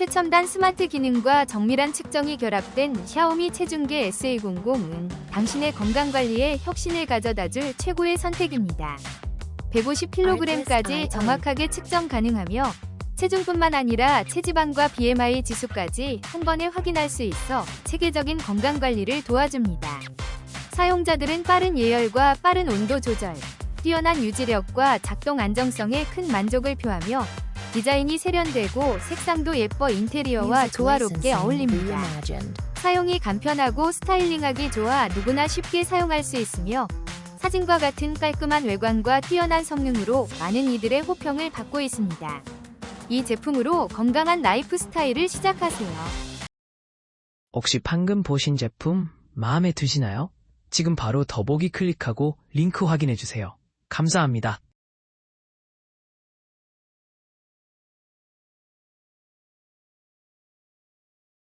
최첨단 스마트 기능과 정밀한 측정이 결합된 샤오미 체중계 SA00은 당신의 건강 관리에 혁신을 가져다줄 최고의 선택입니다. 150kg까지 정확하게 측정 가능하며 체중뿐만 아니라 체지방과 BMI 지수까지 한 번에 확인할 수 있어 체계적인 건강 관리를 도와줍니다. 사용자들은 빠른 예열과 빠른 온도 조절, 뛰어난 유지력과 작동 안정성에 큰 만족을 표하며 디자인이 세련되고 색상도 예뻐 인테리어와 조화롭게 어울립니다. 사용이 간편하고 스타일링하기 좋아 누구나 쉽게 사용할 수 있으며 사진과 같은 깔끔한 외관과 뛰어난 성능으로 많은 이들의 호평을 받고 있습니다. 이 제품으로 건강한 라이프 스타일을 시작하세요. 혹시 방금 보신 제품 마음에 드시나요? 지금 바로 더보기 클릭하고 링크 확인해 주세요. 감사합니다.